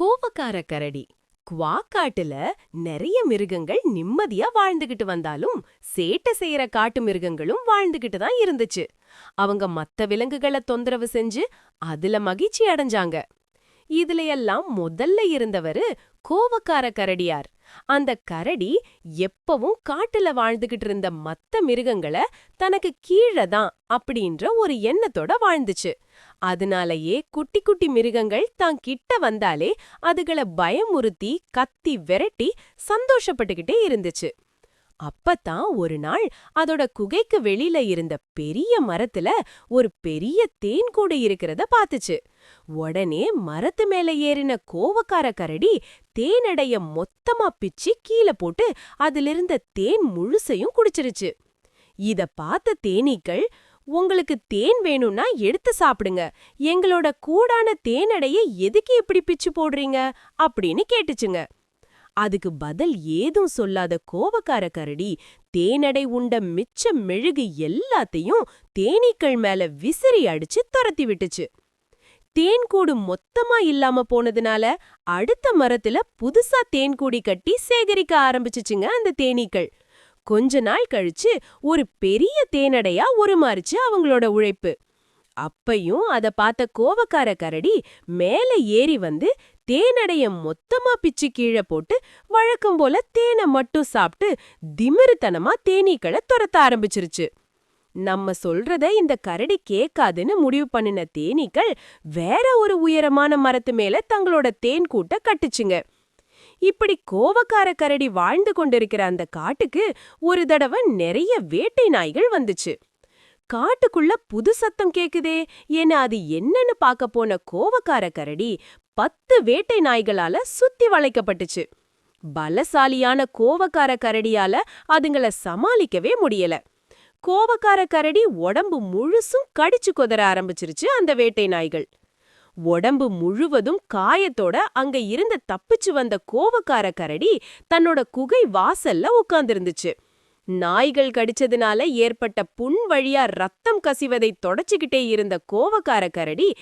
கோவக்கார கரடி. குவாக்காட்டுல நிறைய மிருகங்கள் நிம்மதியா வாழ்ந்துகிட்டு வந்தாலும் சேட்டை செய்யற காட்டு மிருகங்களும் வாழ்ந்துகிட்டு தான் இருந்துச்சு. அவங்க மத்த விலங்குகளை தொந்தரவு செஞ்சு அதுல மகிழ்ச்சி அடைஞ்சாங்க. இதுல எல்லாம் முதல்ல இருந்தவரு கோவக்கார கரடியார். அந்த கரடி எப்பவும் காட்டுல வாழ்ந்துகிட்டு இருந்த மத்த மிருகங்களை தனக்கு கீழே தான் அப்படின்ற ஒரு எண்ணத்தோட வாழ்ந்துச்சு. அதனாலயே குட்டி குட்டி மிருகங்கள் தான் கிட்ட வந்தாலே அதுகளை பயமுறுத்தி கத்தி விரட்டி சந்தோஷப்பட்டுக்கிட்டே இருந்துச்சு. அப்பதான் ஒரு நாள் அதோட குகைக்கு வெளியில இருந்த பெரிய மரத்துல ஒரு பெரிய தேன் கூடு இருக்கிறத பாத்துச்சு. உடனே மரத்து மேல ஏறின கோவக்கார கரடி தேனடைய மொத்தமா பிச்சு கீழே போட்டு அதிலிருந்த தேன் முழுசையும் குடிச்சிருச்சு. இத பார்த்த தேனீக்கள் உங்களுக்கு தேன் வேணும்னா எடுத்து சாப்பிடுங்க. எங்களோட கூடான தேனடைய எதுக்கு இப்படி பிச்சு போடுறீங்க? அப்படின்னு கேட்டுச்சுங்க. அதுக்கு பதில் ஏதும் சொல்லாத கோவக்கார கரடி தேனடை உண்ட மிச்ச மெழுகு எல்லாத்தையும் தேனீக்கள் மேல விசிறி அடிச்சு துரத்தி விட்டுச்சு. தேன்கூடு மொத்தமா இல்லாம போனதுனால அடுத்த மரத்துல புதுசா தேன்கூடி கட்டி சேகரிக்க ஆரம்பிச்சுச்சுங்க அந்த தேனீக்கள். கொஞ்ச நாள் கழிச்சு ஒரு பெரிய தேனடையா உருமாறிச்சு அவங்களோட உழைப்பு. அப்பையும் அத பார்த்த கோவக்கார கரடி மேல ஏறி வந்து தேனடைய மொத்தமா பிச்சு கீழே போட்டு வழக்கம் போல தேனை மட்டும் சாப்பிட்டு திமிருத்தனமா தேனீக்களை துரத்த ஆரம்பிச்சிருச்சு. நம்ம சொல்றத இந்த கரடி கேட்காதுன்னு முடிவு பண்ணின தேனீக்கள் வேற ஒரு உயரமான மரத்து மேல தங்களோட தேன் கூட்ட கட்டுச்சுங்க. இப்படி கோவக்கார கரடி வாழ்ந்து கொண்டிருக்கிற அந்த காட்டுக்கு ஒரு தடவை நிறைய வேட்டை நாய்கள் வந்துச்சு. காட்டுக்குள்ள புது சத்தம் கேக்குதே என அது என்னன்னு பார்க்க போன கோவக்கார கரடி பத்து வேட்டை நாய்களால சுத்தி வளைக்கப்பட்டுச்சு. பலசாலியான கோவக்கார கரடியால அதுங்கள சமாளிக்கவே முடியல. கோவக்கார கரடி உடம்பு முழுசும் கடிச்சு கொதற ஆரம்பிச்சிருச்சு அந்த வேட்டை நாய்கள். உடம்பு முழுவதும் காயத்தோட அங்க இருந்த தப்பிச்சு வந்த கோவக்கார கரடி தன்னோட குகை வாசல்ல உட்கார்ந்திருந்துச்சு. நாய்கள் கடிச்சதுனால ஏற்பட்ட புண் வழியா ரத்தம் கசிவதை தொடச்சுக்கிட்டே இருந்த கோவக்கார கரடி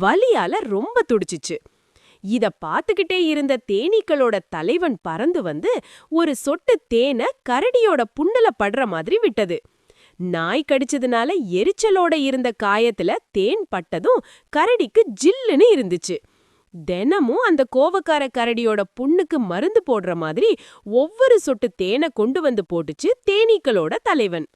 வலியால ரொம்ப துடிச்சிச்சு. இத பாத்துக்கிட்டே இருந்த தேனீக்களோட தலைவன் பறந்து வந்து ஒரு சொட்டு தேனை கரடியோட புண்ணுல படுற மாதிரி விட்டது. நாய் கடிச்சதுனால எரிச்சலோட இருந்த காயத்துல தேன் பட்டதும் கரடிக்கு ஜில்லுன்னு இருந்துச்சு. தினமும் அந்த கோவக்கார கரடியோட புண்ணுக்கு மருந்து போடுற மாதிரி ஒவ்வொரு சொட்டு தேனை கொண்டு வந்து போட்டுச்சு தேனீக்களோட தலைவன்.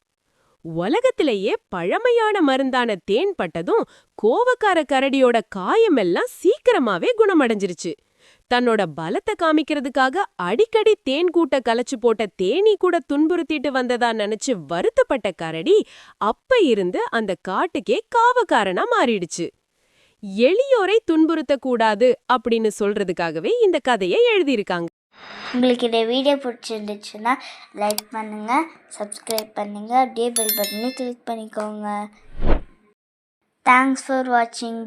உலகத்திலேயே பழமையான மருந்தான தேன் பட்டதும் கோவக்கார கரடியோட காயமெல்லாம் சீக்கிரமாவே குணமடைஞ்சிருச்சு. தன்னோட பலத்தை காமிக்கிறதுக்காக அடிக்கடி தேன் கூட்ட கலைச்சு போட்ட தேனி கூட துன்புறுத்திட்டு வந்ததா நினைச்சு வருத்தப்பட்ட கரடி அப்ப இருந்து அந்த காட்டுக்கே காவக்காரனா மாறிடுச்சு. எளியோரை துன்புறுத்தக்கூடாது அப்படின்னு சொல்றதுக்காகவே இந்த கதையை எழுதியிருக்காங்க. உங்களுக்கு இந்த வீடியோ பிடிச்சிருந்துச்சுன்னா லைக் பண்ணுங்கள் சப்ஸ்கிரைப் பண்ணுங்கள் அப்படியே பெல் பட்டனை கிளிக் பண்ணிக்கோங்க. தேங்க்ஸ் ஃபார் வாட்சிங்